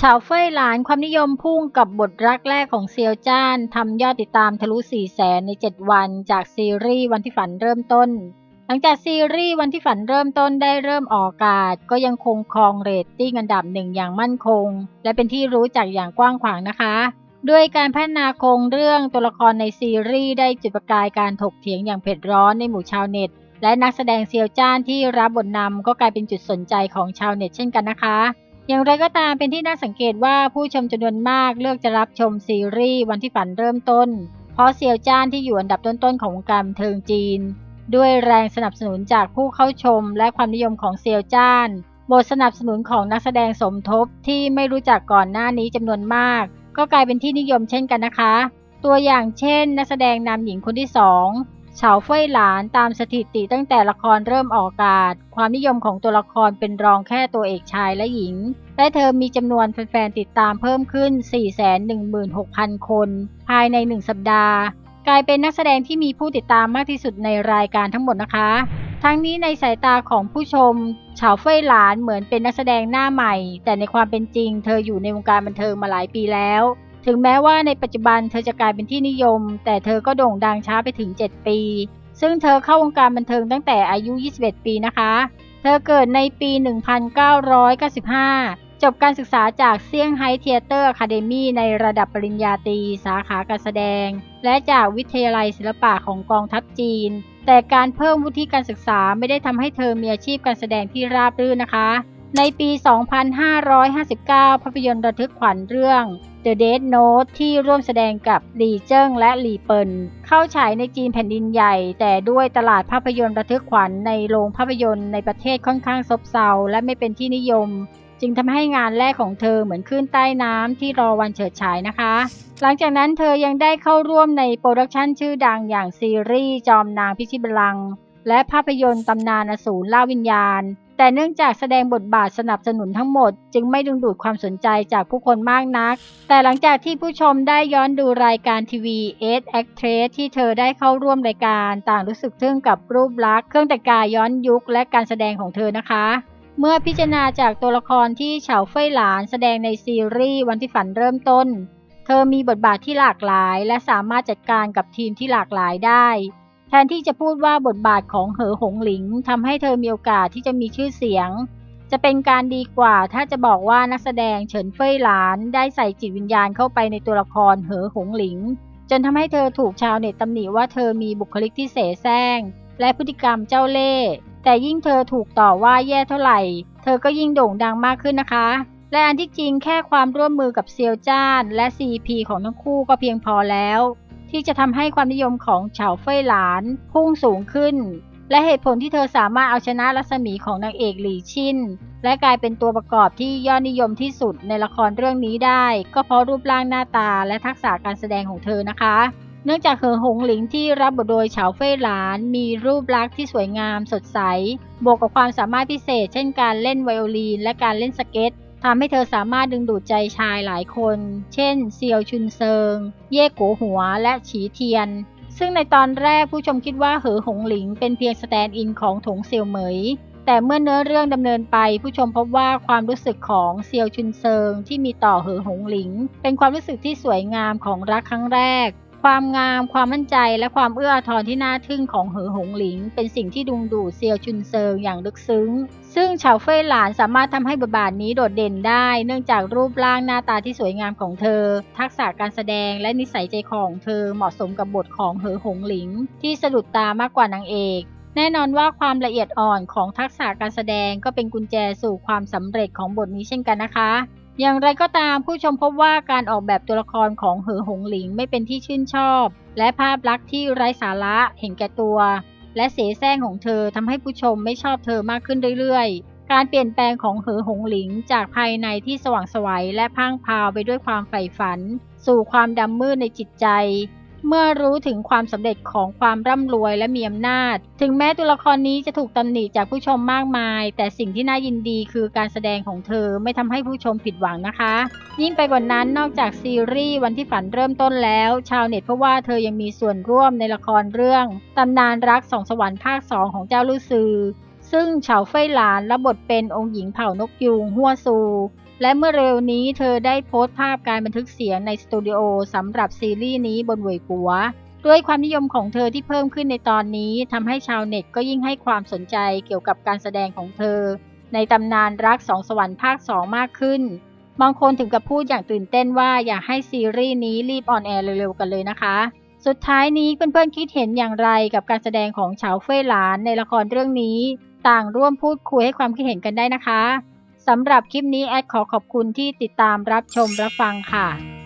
ชาวเฟ่ยหลานความนิยมพุ่งกับบทรักแรกของเซียวจ้านทำยอดติดตามทะลุ4แสนใน 7 วันจากซีรีส์วันที่ฝันเริ่มต้น หลังจากซีรีส์วันที่ฝันเริ่มต้นได้เริ่มออกอากาศ ก็ยังคงครองเรตติ้งอันดับหนึ่งอย่างมั่นคง และเป็นที่รู้จักอย่างกว้างขวางนะคะ ด้วยการพัฒนาโครงเรื่องตัวละครในซีรีส์ได้จุดประกายการถกเถียงอย่างเผ็ดร้อนในหมู่ชาวเน็ต และนักแสดงเซียวจ้านที่รับบทนำก็กลายเป็นจุดสนใจของชาวเน็ตเช่นกันนะคะ อย่างไรก็ตามเป็นที่น่าสังเกตว่าผู้ชมจำนวนมากเลือกจะรับชมซีรีส์วันที่ฝันเริ่มต้น เพราะเซียวจ้านที่อยู่อันดับต้นๆของวงการเทิงจีน ด้วยแรงสนับสนุนจากผู้เข้าชมและความนิยมของเซียวจ้านบทสนับสนุนของนักแสดงสมทบที่ไม่รู้จักก่อนหน้านี้จำนวนมาก ก็กลายเป็นที่นิยมเช่นกันนะคะ ตัวอย่างเช่น นักแสดงนำหญิงคนที่สอง เฉาเฟยหลานตามสถิติตั้งแต่ละครเริ่มออกอากาศ ความนิยมของตัวละครเป็นรองแค่ตัวเอกชายและหญิง และเธอมีจำนวนแฟนๆติดตามเพิ่มขึ้น 416,000 คน ภายใน 1 สัปดาห์ กลายเป็นนักแสดงที่มีผู้ติดตามมากที่สุดในรายการทั้งหมดนะคะ ทั้งนี้ในสายตาของผู้ชมเฉาเฟยหลานเหมือนเป็นนักแสดงหน้าใหม่ แต่ในความเป็นจริง เธออยู่ในวงการบันเทิงมาหลายปีแล้ว ถึงแม้ว่าในปัจจุบันเธอจะกลายเป็นที่นิยม แต่เธอก็โด่งดังช้าไปถึง 7 ปี ซึ่งเธอเข้าวงการบันเทิงตั้งแต่อายุ 21 ปีนะคะ เธอเกิดในปี 1995 จบการศึกษาจากเซี่ยงไฮ้เทเตอร์อะคาเดมีในระดับปริญญาตรีสาขาการแสดง และจากวิทยาลัยศิลปะของกองทัพจีน แต่การเพิ่มวุฒิการศึกษาไม่ได้ทำให้เธอมีอาชีพการแสดงที่ราบรื่นนะคะ ในปี 2559 ภาพยนตร์ระทึกขวัญเรื่อง The Dead Note ที่ร่วมแสดงกับหลี่เจิ้งและหลี่เปินเข้าฉายในจีนแผ่นดินใหญ่ แต่ด้วยตลาดภาพยนตร์ระทึกขวัญในโรงภาพยนตร์ในประเทศค่อนข้างซบเซาและไม่เป็นที่นิยม จึงทำให้งานแรกของเธอเหมือนขึ้นใต้น้ำที่รอวันเฉิดฉายนะคะ หลังจากนั้นเธอยังได้เข้าร่วมในโปรดักชันชื่อดังอย่างซีรีส์จอมนางพิชิตบัลลังและภาพยนตร์ตำนานอสูรล่าวิญญาณ แต่เนื่องจากแสดงบทบาทสนับสนุนทั้งหมด จึงไม่ดึงดูดความสนใจจากผู้คนมากนัก แต่หลังจากที่ผู้ชมได้ย้อนดูรายการทีวีเอสแอคเทรสที่เธอได้เข้าร่วมรายการต่างรู้สึกทึ่งกับรูปลักษณ์เครื่องแต่งกายย้อนยุคและการแสดงของเธอนะคะเมื่อพิจารณาจากตัวละครที่เฉาเฟยหลานแสดงในซีรีส์วันที่ฝันเริ่มต้น เธอมีบทบาทที่หลากหลาย และสามารถจัดการกับทีมที่หลากหลายได้ แทนที่จะพูดว่าบทบาทของเหอหงหลิงทำให้เธอมีโอกาสที่จะมีชื่อเสียง จะเป็นการดีกว่าถ้าจะบอกว่านักแสดงเฉินเฟยหลานได้ใส่จิตวิญญาณเข้าไปในตัวละครเหอหงหลิง จนทำให้เธอถูกชาวเน็ตตำหนิว่าเธอมีบุคลิกที่เสแสร้งและพฤติกรรมเจ้าเล่ห์แต่ยิ่งเธอถูกต่อว่าแย่เท่าไหร่ เธอก็ยิ่งโด่งดังมากขึ้นนะคะ และอันที่จริงแค่ความร่วมมือกับเซียวจ้าน และ CP ของทั้งคู่ก็เพียงพอแล้ว ที่จะทำให้ความนิยมของเฉาเฟยหลาน พุ่งสูงขึ้น และเหตุผลที่เธอสามารถเอาชนะรัศมีของนางเอกหลีชินและกลายเป็นตัวประกอบที่ยอดนิยมที่สุดในละครเรื่องนี้ได้ ก็เพราะรูปร่างหน้าตาและทักษะการแสดงของเธอนะคะ เนื่องจากเหอหงหลิงที่รับบทโดยเฉาเฟยหลาน มีรูปลักษณ์ที่สวยงามสดใส บวกกับความสามารถพิเศษ เช่นการเล่นไวโอลีนและการเล่นสเก็ต ทำให้เธอสามารถดึงดูดใจชายหลายคน เช่น เซียวชุนเซิง เย่โกหัว และฉีเทียน ซึ่งในตอนแรกผู้ชมคิดว่าเหอหงหลิงเป็นเพียงสแตนด์อินของถงเซียวเหมย แต่เมื่อเนื้อเรื่องดำเนินไป ผู้ชมพบว่าความรู้สึกของเซียวชุนเซิงที่มีต่อเหอหงหลิง เป็นความรู้สึกที่สวยงามของรักครั้งแรก ความงาม ความมั่นใจ และความเอื้ออาทรที่น่าทึ่งของเหอหงหลิง เป็นสิ่งที่ดึงดูดเซียวชุนเซิงอย่างลึกซึ้ง ซึ่งเฉาเฟยหลานสามารถทำให้บทบาทนี้โดดเด่นได้ เนื่องจากรูปร่างหน้าตาที่สวยงามของเธอ ทักษะการแสดงและนิสัยใจคอของเธอเหมาะสมกับบทของเหอหงหลิง ที่สะดุดตามากกว่านางเอกแน่นอนว่าความละเอียดอ่อนของทักษะการแสดงก็เป็นกุญแจสู่ความสำเร็จของบทนี้เช่นกันนะคะ อย่างไรก็ตามผู้ชมพบว่าการออกแบบตัวละครของเหอหงหลิงไม่เป็นที่ชื่นชอบ และภาพลักษณ์ที่ไร้สาระเห็นแก่ตัว และเสแสร้งของเธอทำให้ผู้ชมไม่ชอบเธอมากขึ้นเรื่อยๆ การเปลี่ยนแปลงของเหอหงหลิงจากภายในที่สว่างไสวัยและพังพราวไปด้วยความใฝ่ฝัน สู่ความดำมืดในจิตใจ เมื่อรู้ถึงความสำเร็จของความร่ำรวยและมีอำนาจ ถึงแม้ตัวละครนี้จะถูกตำหนิจากผู้ชมมากมาย แต่สิ่งที่น่ายินดีคือการแสดงของเธอไม่ทำให้ผู้ชมผิดหวังนะคะ ยิ่งไปกว่านั้นนอกจากซีรีส์วันที่ฝันเริ่มต้นแล้ว ชาวเน็ตเพราะว่าเธอยังมีส่วนร่วมในละครเรื่องตำนานรักสองสวรรค์ภาค2ของเจ้าลู่ซือซซึ่งเฉาเฟยหลานรับบทเป็นองค์หญิงเผ่านกยูงหัวซู และเมื่อเร็วนี้เธอได้โพสต์ภาพการบันทึกเสียงในสตูดิโอสำหรับซีรีส์นี้บนเวยปัว ด้วยความนิยมของเธอที่เพิ่มขึ้นในตอนนี้ทำให้ชาวเน็ตก็ยิ่งให้ความสนใจเกี่ยวกับการแสดงของเธอ ในตำนานรักสองสวรรค์ภาค 2 มากขึ้น บางคนถึงกับพูดอย่างตื่นเต้นว่าอยากให้ซีรีส์นี้รีบออนแอร์เร็วๆกันเลยนะคะ สุดท้ายนี้เพื่อนๆคิดเห็นอย่างไรกับการแสดงของเฉาเฟ่ยหลานในละครเรื่องนี้ ต่างร่วมพูดคุยให้ความคิดเห็นกันได้นะคะ สำหรับคลิปนี้แอดขอขอบคุณที่ติดตามรับชมรับฟังค่ะ